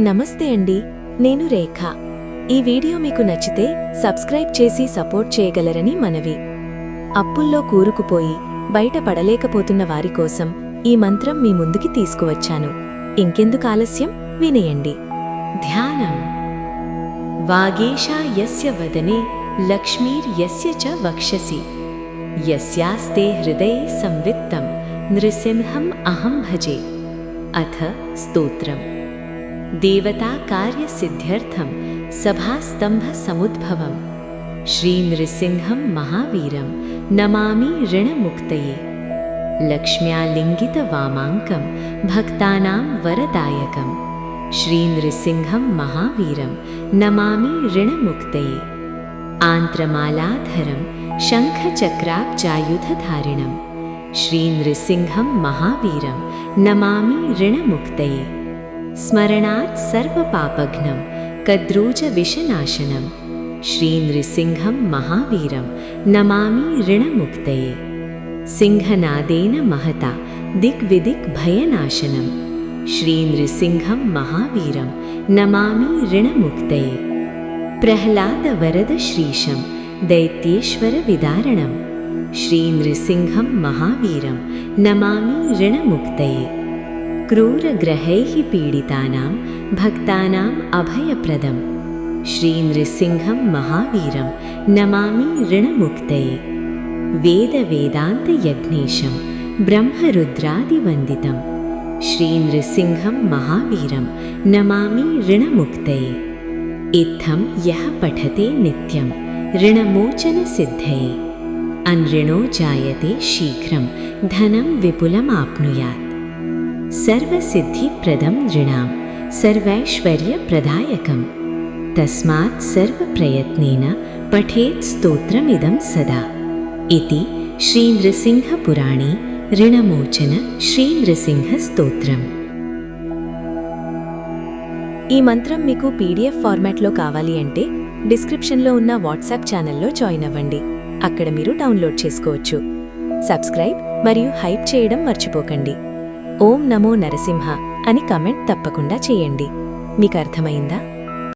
నమస్తే అండి నేను రేఖ. ఈ వీడియో మీకు నచ్చితే సబ్స్క్రైబ్ చేసి సపోర్ట్ చేయగలరని మనవి. అప్పుల్లో కూరుకుపోయి బయటపడలేకపోతున్న వారి కోసం ఈ మంత్రం మీ ముందుకి తీసుకువచ్చాను. ఇంకెందుకు ఆలస్యం? వినేయండి. ధ్యానం. వాగేశా యస్య వదనే లక్ష్మీర్యస్య చ వక్షసి. యస్యాస్తే హృదయ సంవిత్తం నృసింహం అహం భజే. అథ స్తోత్రం. देवता कार्यसिद्ध्यर्थं सभास्तम्भसमुद्भवं श्रीनृसिंहं महावीरं नमामि ऋणमुक्तये। लक्ष्म्यालिङ्गितवामाङ्कं भक्तानां वरदायकं। श्रीनृसिंहं महावीरं नमामि ऋणमुक्तये। आन्त्रमालाधरं शङ्खचक्राब्जायुधधारिणं। श्रीनृसिंहं महावीरं नमामि ऋणमुक्तये स्मरणात् सर्वपापघ्नं कद्रूजविषनाशनं। श्रीनृसिंहं महावीरं नमामि ऋणमुक्तये। सिंहनादेन महता दिग्विदिग्भयनाशनं। श्रीनृसिंहं महावीरं नमामि ऋणमुक्तये। प्रह्लादवरदश्रीशं दैत्येश्वरविदारणं। श्रीनृसिंहं महावीरं नमामि ऋणमुक्तये क्रूरग्रहैः पीडितानां भक्तानाम् अभयप्रदं श्रीनृसिंहं महावीरं नमामि ऋणमुक्तये। वेदवेदान्तयज्ञेशं ब्रह्मरुद्रादिवन्दितं। श्रीनृसिंहं महावीरं नमामि ऋणमुक्तये। इत्थं यः पठते नित्यं ऋणमोचनसिद्धये। अनृणो जायते शीघ्रं धनं विपुलमाप्नुयात् सर्वसिद्धिप्रदं नृणां सर्वैश्वर्यप्रदायकम् तस्मात् सर्वप्रयत्नेन पठेत् स्तोत्रमिदं सदा इति श्रीनृसिंहपुराणे ऋणमोचन श्रीनृसिंहस्तोत्रम् ఈ మంత్రం మీకు పీడిఎఫ్ ఫార్మాట్లో కావాలి అంటే డిస్క్రిప్షన్లో ఉన్న వాట్సాప్ ఛానల్లో జాయిన్ అవ్వండి అక్కడ మీరు డౌన్లోడ్ చేసుకోవచ్చు సబ్స్క్రైబ్ మరియు హైప్ చేయడం మర్చిపోకండి ఓం నమో నరసింహ అని కమెంట్ తప్పకుండా చేయండి. మీకు అర్థమైందా?